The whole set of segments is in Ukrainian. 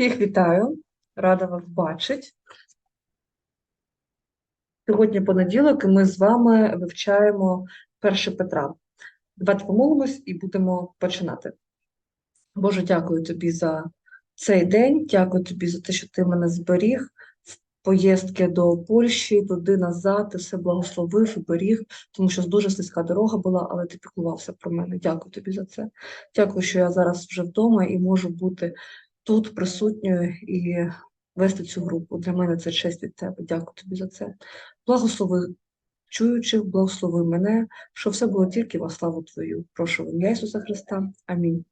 Всіх вітаю, рада вас бачити. Сьогодні понеділок, і ми з вами вивчаємо 1 Петра. Давайте помолимось і будемо починати. Боже, дякую тобі за цей день, дякую тобі за те, що ти мене зберіг з поїздки до Польщі, туди назад, ти все благословив і беріг, тому що дуже слизька дорога була, але ти піклувався про мене. Дякую тобі за це. Дякую, що я зараз вже вдома і можу бути тут присутньою і вести цю групу. Для мене це честь від тебе. Дякую тобі за це. Благослови чуючих, благослови мене, що все було тільки во славу Твою. Прошу в ім'я Ісуса Христа. Амінь.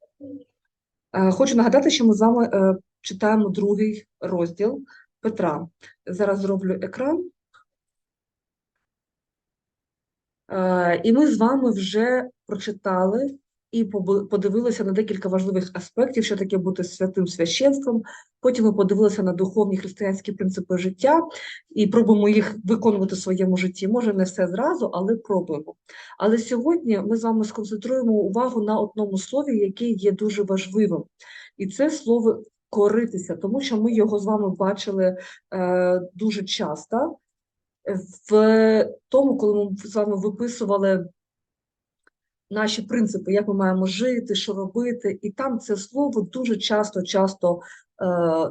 Е, Хочу нагадати, що ми з вами е, читаємо другий розділ Петра. Зараз зроблю екран. Е, І ми з вами вже прочитали і подивилися на декілька важливих аспектів, що таке бути святим священством. Потім ми подивилися на духовні християнські принципи життя і пробуємо їх виконувати в своєму житті. Може, не все зразу, але пробуємо. Але сьогодні ми з вами сконцентруємо увагу на одному слові, яке є дуже важливим. І це слово коритися, тому що ми його з вами бачили е, дуже часто в тому, коли ми з вами виписували наші принципи, як ми маємо жити, що робити, і там це слово дуже часто, часто е,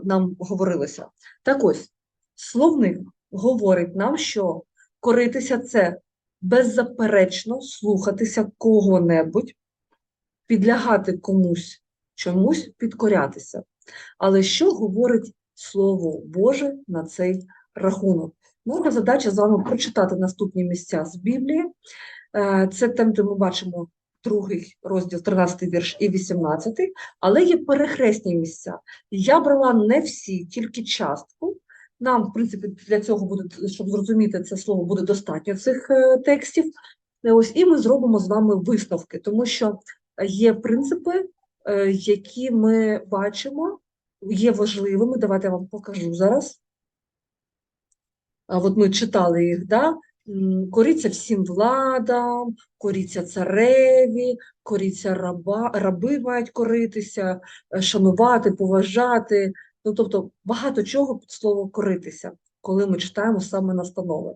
нам говорилося. Так ось, словник говорить нам, що коритися це беззаперечно слухатися кого-небудь, підлягати комусь чомусь, підкорятися. Але що говорить Слово Боже на цей рахунок? Наша задача з вами прочитати наступні місця з Біблії. Е, Це там, де ми бачимо другий розділ, 13 вірш і 18, але є перехресні місця. Я брала не всі, тільки частку. Нам, в принципі, для цього буде, щоб зрозуміти це слово, буде достатньо цих е, текстів. Е, Ось і ми зробимо з вами висновки, тому що є принципи, які ми бачимо, є важливими. Давайте я вам покажу зараз. От ми читали їх, да? М, Коріться всім владам, коріться цареві, коріться раба, раби мають коритися, е, шанувати, поважати. Ну, тобто багато чого під слово коритися, коли ми читаємо саме настанови.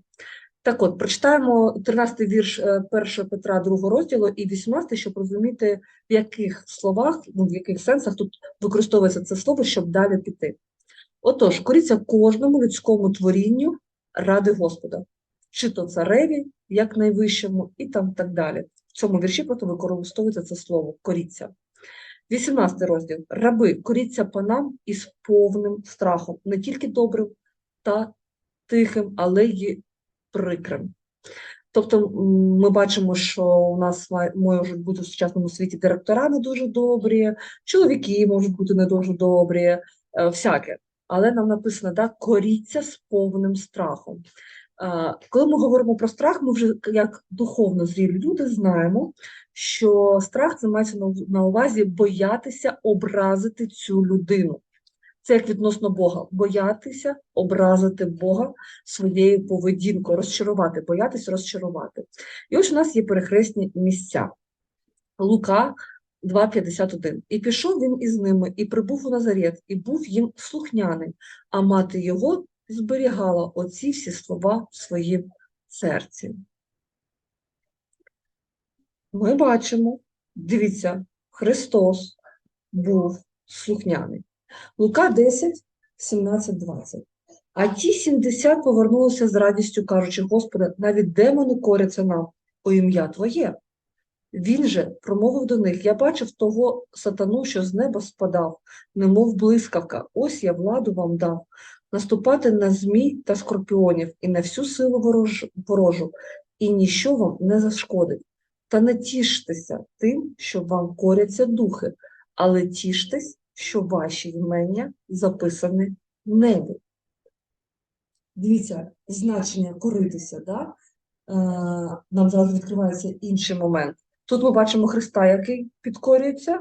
Так от, прочитаємо 13 вірш е, 1 Петра 2 розділу і 18, щоб розуміти, в яких словах, ну, в яких сенсах тут використовується це слово, щоб далі піти. Отож, коріться кожному людському творінню ради Господа, чи то цареві, як найвищому, і там так далі. В цьому вірші просто використовується це слово коріться. 18 розділ. Раби, коріться панам із повним страхом, не тільки добрим та тихим, але й прикрим. Тобто ми бачимо, що у нас можуть бути в сучасному світі директора не дуже добрі, чоловіки можуть бути не дуже добрі, е, всяке. Але нам написано, да, коріться з повним страхом. Коли ми говоримо про страх, ми вже як духовно зрілі люди знаємо, що страх це мається на увазі боятися образити цю людину. Це як відносно Бога, боятися образити Бога своєю поведінкою, розчарувати, боятися розчарувати. І ось у нас є перехресні місця. Лука 2,51. І пішов він із ними, і прибув у Назарет, і був їм слухняним, а мати його зберігала оці всі слова в своїм серці. Ми бачимо, дивіться, Христос був слухняний. Лука 10, 17, 20. А ті 70 повернулися з радістю, кажучи, Господи, навіть демони коряться нам у ім'я Твоє. Він же промовив до них: Я бачив того сатану, що з неба спадав, немов блискавка. Ось я владу вам дав наступати на змій та скорпіонів і на всю силу ворож... ворожу, і ніщо вам не зашкодить. Та не тіштеся тим, що вам коряться духи, але тіштесь, що ваші імення записані в небі. Дивіться, значення коритися, да? е, нам зараз відкривається інший момент. Тут ми бачимо Христа, який підкорюється,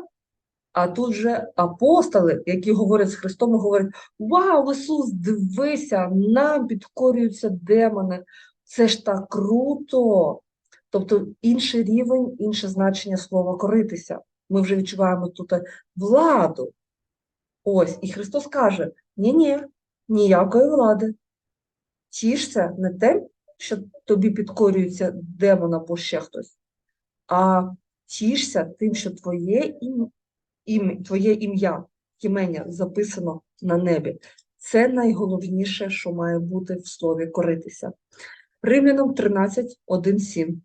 а тут же апостоли, які говорять з Христом, говорять: Вау, Ісус, дивися, нам підкорюються демони. Це ж так круто. Тобто інший рівень, інше значення слова коритися. Ми вже відчуваємо тут владу. Ось, і Христос каже: ні-ні, ніякої влади. Тішся не тим, що тобі підкорюється демон або ще хтось, а тішся тим, що твоє ім, твоє ім'я, імення записано на небі. Це найголовніше, що має бути в слові коритися. Римлянам 13, 1, 7.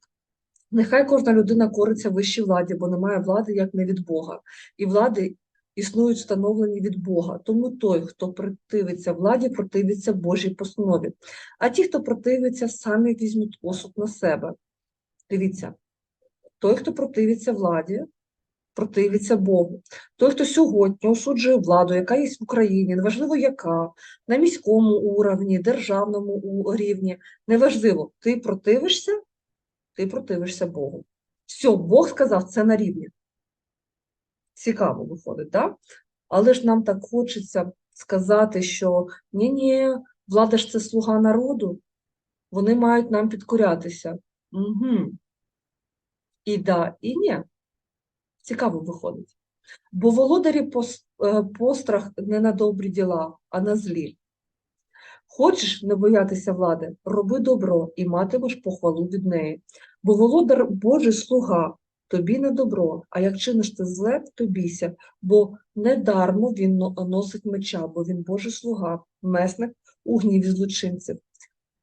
Нехай кожна людина кориться вищій владі, бо немає влади, як не від Бога, і влади існують встановлені від Бога. Тому той, хто противиться владі, противиться Божій постанові. А ті, хто противиться, самі візьмуть осуд на себе. Дивіться, той, хто противиться владі, противиться Богу. Той, хто сьогодні осуджує владу, яка є в Україні, неважливо яка, на міському уровні, державному рівні, неважливо, ти противишся, ти противишся Богу. Все, Бог сказав, це на рівні. Цікаво виходить, так? Але ж нам так хочеться сказати, що ні-ні, влада ж це слуга народу, вони мають нам підкорятися. Угу. І да, і ні. Цікаво виходить. Бо володарі е, пострах не на добрі діла, а на злі. Хочеш не боятися влади, роби добро і матимеш похвалу від неї. Бо володар Божий слуга, тобі не добро, а як чиниш ти зле, то бійся, бо недармо він носить меча, бо він Божий слуга, месник у гніві злочинців.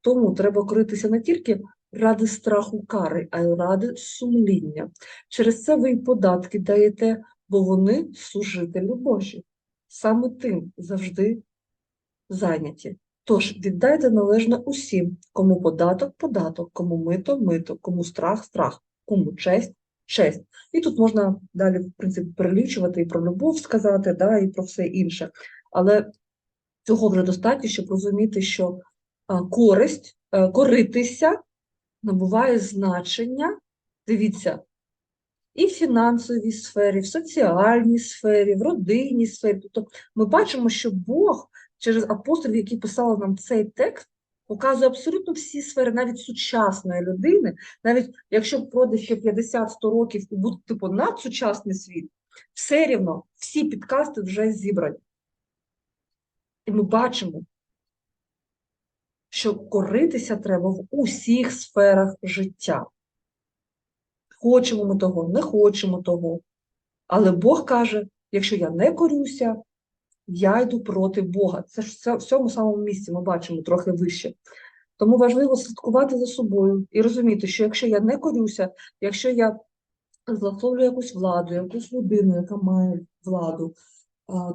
Тому треба коритися не тільки ради страху кари, а й ради сумління. Через це ви й податки даєте, бо вони служителі Божі. Саме тим завжди зайняті. Тож віддайте належне усім, кому податок податок, кому мито мито, кому страх страх, кому честь честь. І тут можна далі, в принципі, перелічувати і про любов сказати, да, і про все інше. Але цього вже достатньо, щоб розуміти, що користь, е, коритися набуває значення, дивіться, і в фінансовій сфері, в соціальній сфері, в родинній сфері. Тобто ми бачимо, що Бог через апостолів, які писали нам цей текст, показує абсолютно всі сфери, навіть сучасної людини, навіть якщо пройде ще 50-100 років і буде типу надсучасний світ, все рівно всі підкасти вже зібрані. І ми бачимо, що коритися треба в усіх сферах життя. Хочемо ми того, не хочемо того. Але Бог каже: якщо я не корюся, я йду проти Бога. Це ж в цьому самому місці ми бачимо трохи вище. Тому важливо слідкувати за собою і розуміти, що якщо я не корюся, якщо я злословлю якусь владу, якусь людину, яка має владу,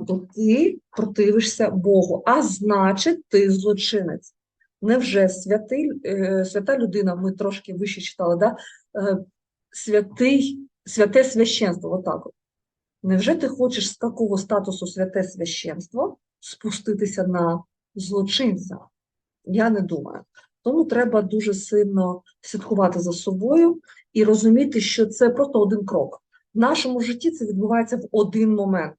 то ти противишся Богу, а значить, ти злочинець. Невже святий, е, свята людина, ми трошки вище читали, да? е, святий, святе священство, отак. от. Невже ти хочеш з такого статусу святе священство спуститися на злочинця? Я не думаю. Тому треба дуже сильно слідкувати за собою і розуміти, що це просто один крок. В нашому житті це відбувається в один момент.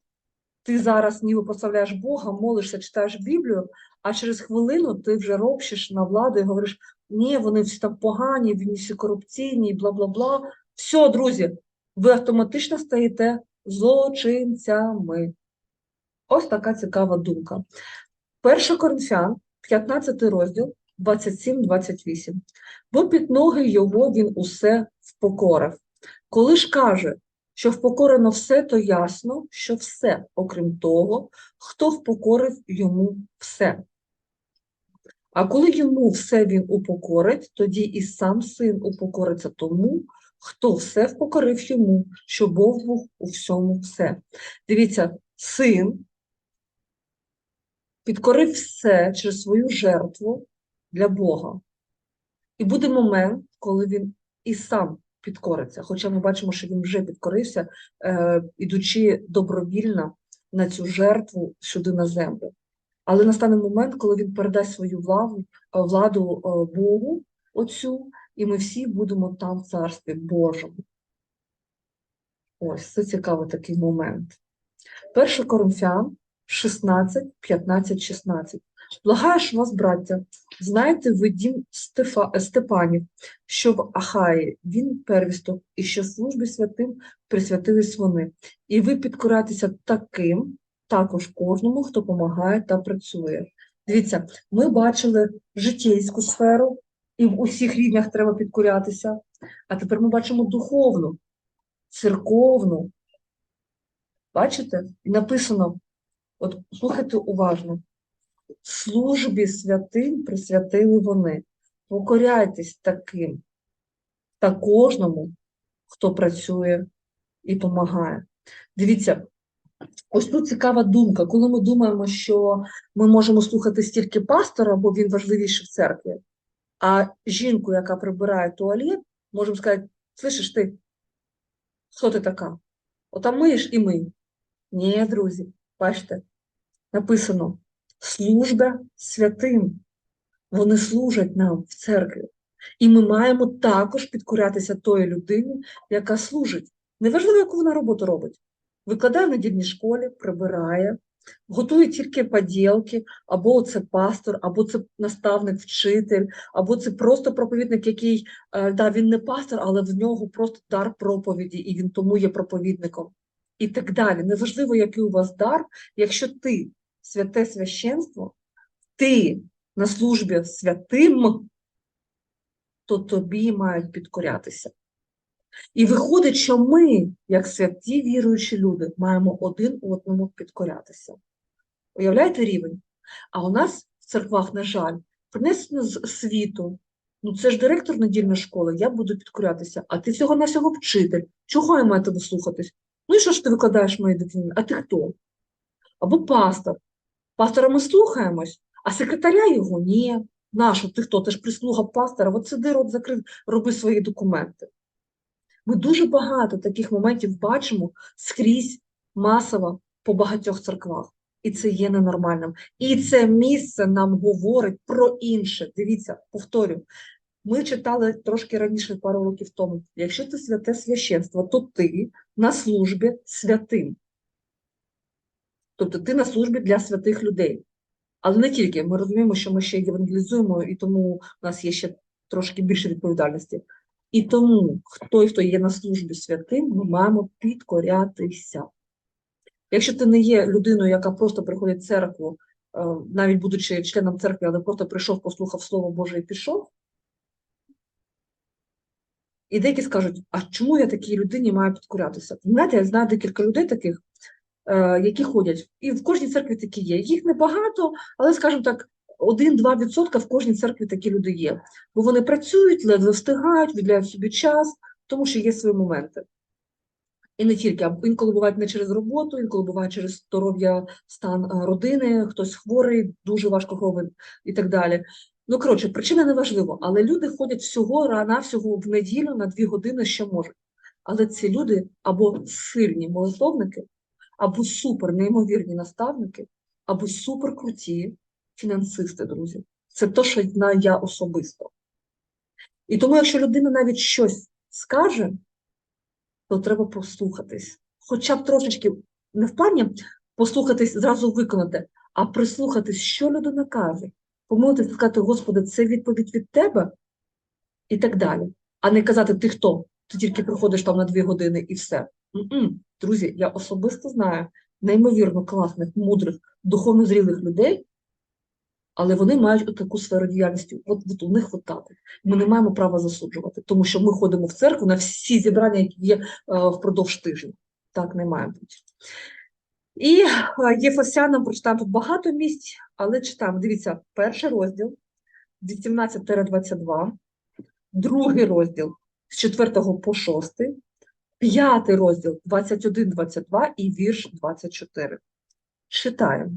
Ти зараз ніби прославляєш Бога, молишся, читаєш Біблію, а через хвилину ти вже ропщиш на владу і говориш: ні, вони всі там погані, вони всі корупційні, бла бла бла. Все, друзі, ви автоматично стаєте злочинцями. Ось така цікава думка. 1 Коринфян, 15 розділ, 27-28. Бо під ноги його він усе впокорив. Коли ж каже, що впокорено все, то ясно, що все, окрім того, хто впокорив йому все. А коли йому все він упокорить, тоді і сам син упокориться тому, хто все впокорив йому, що Бог був у всьому все. Дивіться, син підкорив все через свою жертву для Бога. І буде момент, коли він і сам підкориться. Хоча ми бачимо, що він вже підкорився, е, ідучи добровільно на цю жертву сюди на землю. Але настане момент, коли він передасть свою владу, е, владу е, Богу, Отцю, і ми всі будемо там в Царстві Божому. Ось це цікавий такий момент. 1 Коринфян 16, 15, 16. Благаю ж вас, браття, знаєте ви дім Стефа, Степанів, що в Ахаї він первісток, і що службі святим присвятились вони. І ви підкоряйтеся таким, також кожному, хто допомагає та працює. Дивіться, ми бачили житейську сферу, і в усіх рівнях треба підкорятися. А тепер ми бачимо духовну, церковну. Бачите? І написано, от слухайте уважно, службі святим присвятили вони. Покоряйтесь таким та кожному, хто працює і допомагає. Дивіться, ось тут цікава думка. Коли ми думаємо, що ми можемо слухати стільки пастора, бо він важливіший в церкві, а жінку, яка прибирає туалет, можемо сказати, слышиш ти, хто ти така? Отам миєш і мий. Ні, друзі, бачите, написано служба святим. Вони служать нам в церкві. І ми маємо також підкорятися тої людині, яка служить. Неважливо, яку вона роботу робить. Викладає в недільній школі, прибирає, готує тільки поділки, або це пастор, або це наставник, вчитель, або це просто проповідник, який, е, да, він не пастор, але в нього просто дар проповіді, і він тому є проповідником. І так далі. Неважливо, який у вас дар, якщо ти святе священство, ти на службі святим, то тобі мають підкорятися. І виходить, що ми, як святі віруючі люди, маємо один одному підкорятися. Уявляєте рівень? А у нас в церквах, на жаль, принесено з світу. Ну, це ж директор недільної школи, я буду підкорятися, а ти всього навсього вчитель. Чого я маю тебе слухатись? Ну і що ж ти викладаєш моїй дитині? А ти хто? Або пастор. Пастора ми слухаємось, а секретаря його ні. Нащо? Ти хто? Ти ж прислуга пастора, от сиди, рот закрив, роби свої документи. Ми дуже багато таких моментів бачимо скрізь масово по багатьох церквах. І це є ненормальним. І це місце нам говорить про інше. Дивіться, повторю. Ми читали трошки раніше, пару років тому. Якщо ти святе священство, то ти на службі святим. Тобто ти на службі для святих людей. Але не тільки. Ми розуміємо, що ми ще євангелізуємо, і тому у нас є ще трошки більше відповідальності. І тому той, хто є на службі святим, ми маємо підкорятися. Якщо ти не є людиною, яка просто приходить в церкву, е, навіть будучи членом церкви, але просто прийшов, послухав Слово Боже і пішов. І деякі скажуть, а чому я такій людині маю підкорятися? Знаєте, я знаю декілька людей таких, які ходять, і в кожній церкві такі є. Їх небагато, але, скажімо так, 1-2% в кожній церкві такі люди є. Бо вони працюють, ледве встигають, відділяють собі час, тому що є свої моменти. І не тільки, а інколи бувають не через роботу, інколи буває через здоров'я, стан е, родини, хтось хворий, дуже важко хворий і так далі. Ну, коротше, причина не важлива, але люди ходять всього навсього в неділю на дві години, що можуть. Але ці люди або сильні молитовники, або супер неймовірні наставники, або супер круті фінансисти, друзі. Це то, що знаю я особисто. І тому, якщо людина навіть щось скаже, то треба послухатись. Хоча б трошечки не в плані послухатись, зразу виконати, а прислухатись, що людина каже, помолитися, сказати, Господи, це відповідь від тебе і так далі. А не казати, ти хто? Ти тільки приходиш там на дві години і все. М -м. Друзі, я особисто знаю неймовірно класних, мудрих, духовно зрілих людей, але вони мають таку сферу діяльності. От, от у них так. Ми не маємо права засуджувати, тому що ми ходимо в церкву на всі зібрання, які є е, впродовж тижня. Так не має бути. І е, Єфесянам прочитаємо тут багато місць, але читаємо. Дивіться, перший розділ 18-22, другий розділ з 4 по 6, п'ятий розділ 21-22 і вірш 24. Читаємо.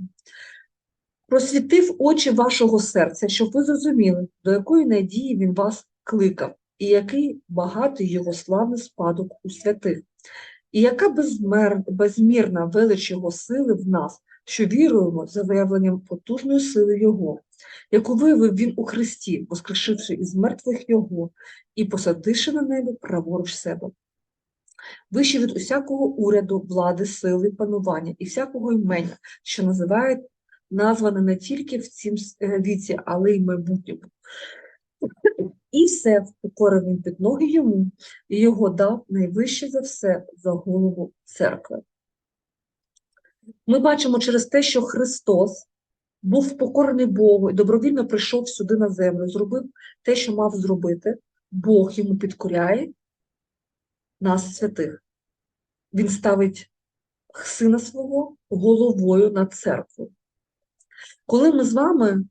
Просвітив очі вашого серця, щоб ви зрозуміли, до якої надії він вас кликав, і який багатий його славний спадок у святих, і яка безмер... безмірна велич його сили в нас, що віруємо за виявленням потужної сили Його, яку виявив він у Христі, воскрешивши із мертвих Його і посадивши на небі праворуч себе. Вище від усякого уряду, влади, сили, панування і всякого імення, що називають назване не тільки в цім е, віці, але й майбутньому. І все впокорив він під ноги йому, і його дав найвище за все за голову церкви. Ми бачимо через те, що Христос був впокорений Богу і добровільно прийшов сюди на землю, зробив те, що мав зробити. Бог йому підкоряє нас, святих. Він ставить сина свого головою над церквою. Коли ми з вами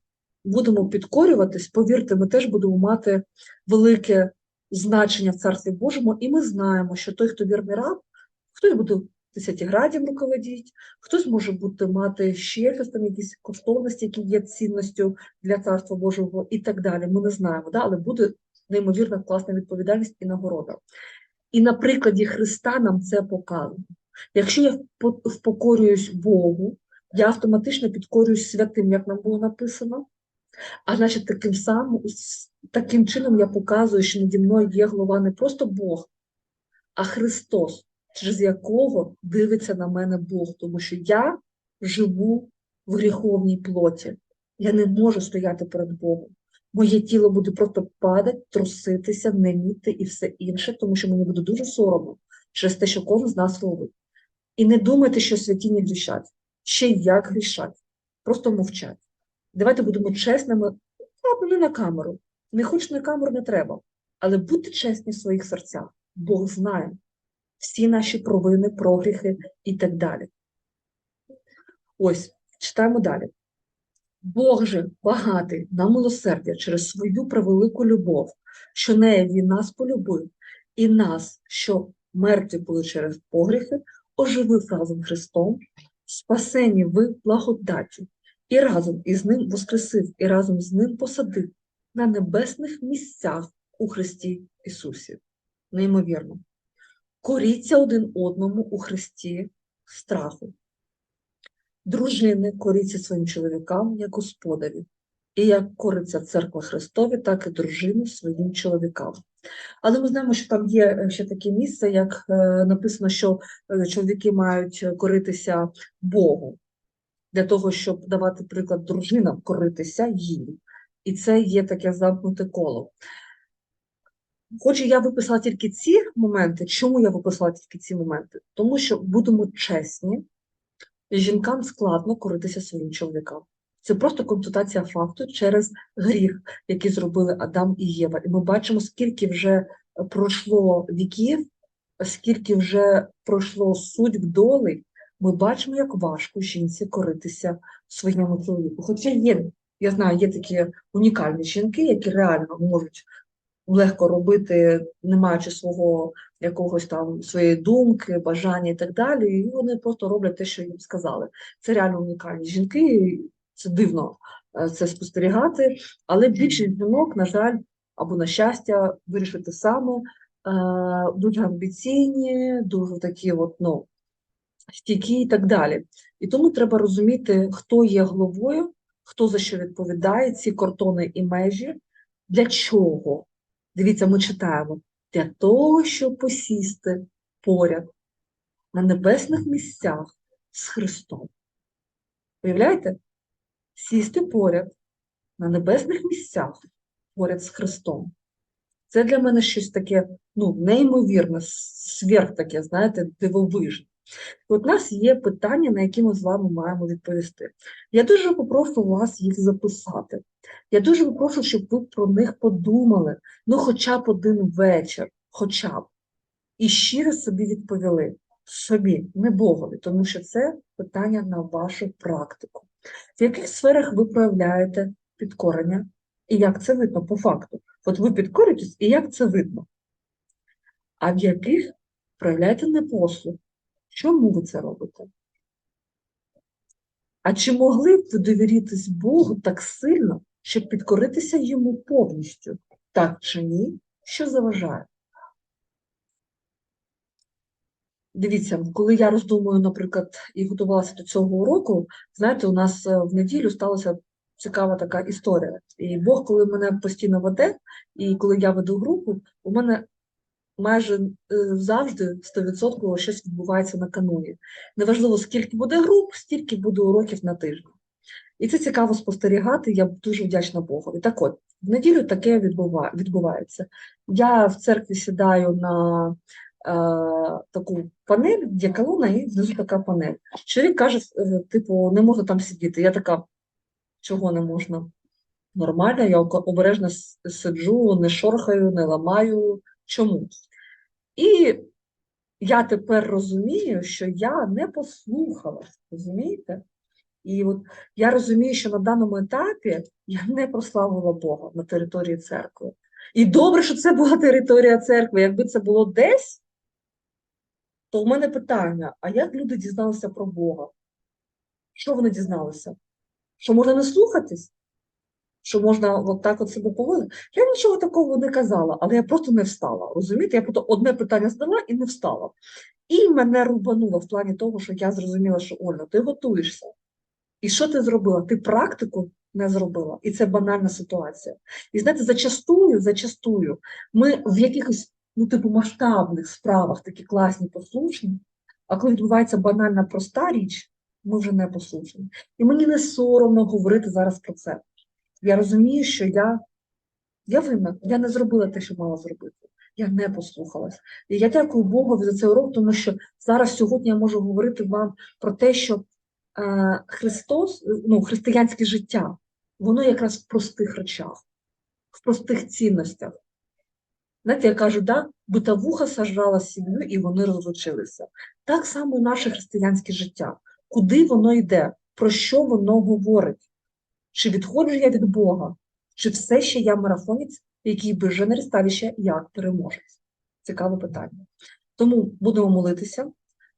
будемо підкорюватись, повірте, ми теж будемо мати велике значення в Царстві Божому, і ми знаємо, що той, хто вірний раб, хтось буде десятиградів руководити, хтось може бути мати ще щось там, якісь коштовності, які є цінністю для Царства Божого і так далі. Ми не знаємо, да? але буде неймовірна класна відповідальність і нагорода. І на прикладі Христа нам це показано. Якщо я впокорююсь Богу, я автоматично підкорююсь святим, як нам було написано. А значить, таким самим, таким чином я показую, що наді мною є голова не просто Бог, а Христос, через якого дивиться на мене Бог, тому що я живу в гріховній плоті. Я не можу стояти перед Богом. Моє тіло буде просто падати, труситися, неміти і все інше, тому що мені буде дуже соромно через те, що кожен з нас робить. І не думайте, що святі не грішать. Ще як грішать. Просто мовчать. Давайте будемо чесними, ладно, не на камеру. Не хоч на камеру не треба. Але будьте чесні в своїх серцях. Бог знає всі наші провини, прогріхи і так далі. Ось, читаємо далі. Бог же багатий на милосердя через свою превелику любов, що нею він нас полюбив, і нас, що мертві були через погріхи, оживив разом Христом, спасені ви благодаттю, і разом із ним воскресив, і разом з ним посадив на небесних місцях у Христі Ісусі. Неймовірно. Коріться один одному у Христі страху. Дружини коріться своїм чоловікам, як Господові, і як кориться церква Христові, так і дружини своїм чоловікам. Але ми знаємо, що там є е, ще таке місце, як е, написано, що е, чоловіки мають коритися Богу для того, щоб давати приклад дружинам коритися їм. І це є таке замкнуте коло. Хоч я виписала тільки ці моменти, чому я виписала тільки ці моменти? Тому що будемо чесні, жінкам складно коритися своїм чоловікам. Це просто констатація факту через гріх, який зробили Адам і Єва. І ми бачимо, скільки вже пройшло віків, скільки вже пройшло судьб доли, ми бачимо, як важко жінці коритися своєму чоловіку. Хоча є, я знаю, є такі унікальні жінки, які реально можуть легко робити, не маючи свого якогось там своєї думки, бажання і так далі, і вони просто роблять те, що їм сказали. Це реально унікальні жінки, це дивно е, це спостерігати, але більшість жінок, на жаль, або на щастя, вирішити саме, е, дуже амбіційні, дуже такі от, ну, стійкі і так далі. І тому треба розуміти, хто є головою, хто за що відповідає, ці кордони і межі, для чого. Дивіться, ми читаємо для того, щоб посісти поряд на небесних місцях з Христом. Уявляєте? Сісти поряд на небесних місцях поряд з Христом. Це для мене щось таке, ну, неймовірне, сверх таке, знаєте, дивовижне. От у нас є питання, на які ми з вами маємо відповісти. Я дуже попрошу вас їх записати. Я дуже попрошу, щоб ви про них подумали, ну хоча б один вечір, хоча б, і щиро собі відповіли. Собі, не Богові, тому що це питання на вашу практику. В яких сферах ви проявляєте підкорення, і як це видно по факту? От ви підкорюєтесь, і як це видно? А в яких проявляєте непослух? Чому ви це робите? А чи могли б ви довіритись Богу так сильно, щоб підкоритися йому повністю? Так чи ні? Що заважає? Дивіться, коли я роздумую, наприклад, і готувалася до цього уроку, знаєте, у нас е, в неділю сталася цікава така історія. І Бог, коли мене постійно веде, і коли я веду групу, у мене майже е, завжди 100% щось відбувається на каноні. Неважливо, скільки буде груп, стільки буде уроків на тиждень. І це цікаво спостерігати, я дуже вдячна Богові. Так от, в неділю таке відбува- відбувається. Я в церкві сідаю на таку панель, є колона, і знизу така панель. Чоловік каже, е, типу, не можна там сидіти. Я така, чого не можна? Нормально, я обережно сиджу, не шорхаю, не ламаю. Чому? І я тепер розумію, що я не послухалась, розумієте? І от я розумію, що на даному етапі я не прославила Бога на території церкви. І добре, що це була територія церкви. Якби це було десь, то в мене питання: а як люди дізналися про Бога? Що вони дізналися? Що можна не слухатись? Що можна от так от себе поводити? Я нічого такого не казала, але я просто не встала. Розумієте? Я просто одне питання задала і не встала. І мене рубануло в плані того, що я зрозуміла, що Ольга, ти готуєшся. І що ти зробила? Ти практику не зробила. І це банальна ситуація. І знаєте, зачастую, зачастую, ми в якихось, ну, типу, масштабних справах такі класні, послушні, а коли відбувається банальна проста річ, ми вже не послушні. І мені не соромно говорити зараз про це. Я розумію, що я, я винна, я не зробила те, що мала зробити. Я не послухалась. І я дякую Богу за цей урок, тому що зараз сьогодні я можу говорити вам про те, що е, Христос, ну, християнське життя, воно якраз в простих речах, в простих цінностях. Знаєте, я кажу, да, битовуха сажала сім'ю, і вони розлучилися. Так само наше християнське життя. Куди воно йде? Про що воно говорить? Чи відходжу я від Бога? Чи все ще я марафонець, який біже на ресталіще як переможець? Цікаве питання. Тому будемо молитися.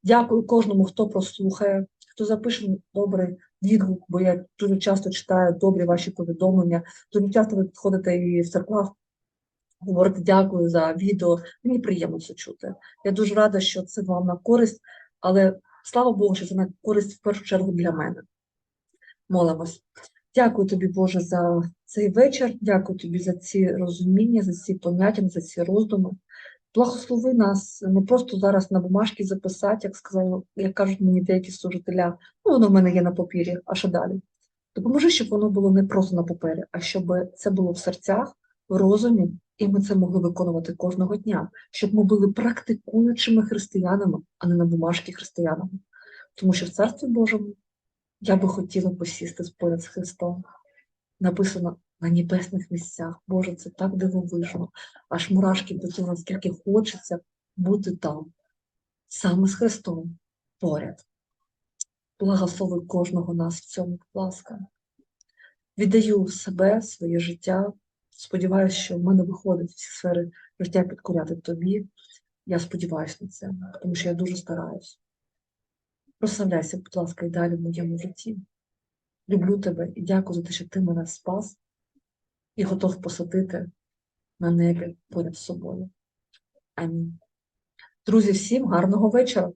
Дякую кожному, хто прослухає, хто запише добрий відгук, бо я дуже часто читаю добрі ваші повідомлення. Дуже часто ви підходите і в церквах, говорите дякую за відео. Мені приємно це чути. Я дуже рада, що це вам на користь, але слава Богу, що це на користь в першу чергу для мене. Молимось. Дякую тобі, Боже, за цей вечір. Дякую тобі за ці розуміння, за ці поняття, за ці роздуми. Благослови нас не просто зараз на бумажки записати, як сказали, як кажуть мені деякі служителя, ну воно в мене є на папірі, а що далі? Допоможи, щоб воно було не просто на папері, а щоб це було в серцях, в розумі, і ми це могли виконувати кожного дня, щоб ми були практикуючими християнами, а не на бумажки християнами. Тому що в Царстві Божому я би хотіла посісти поряд з Христом. Написано на небесних місцях. Боже, це так дивовижно. Аж мурашки по тілу, наскільки хочеться бути там, саме з Христом поряд. Благослови кожного нас в цьому, будь ласка. Віддаю себе, своє життя. Сподіваюся, що в мене виходить всі сфери життя підкоряти тобі. Я сподіваюся на це, тому що я дуже стараюсь. Прославляйся, будь ласка, і далі в моєму житті. Люблю тебе і дякую за те, що ти мене спас і готов посадити на небі поряд з собою. Амінь. Друзі, всім гарного вечора.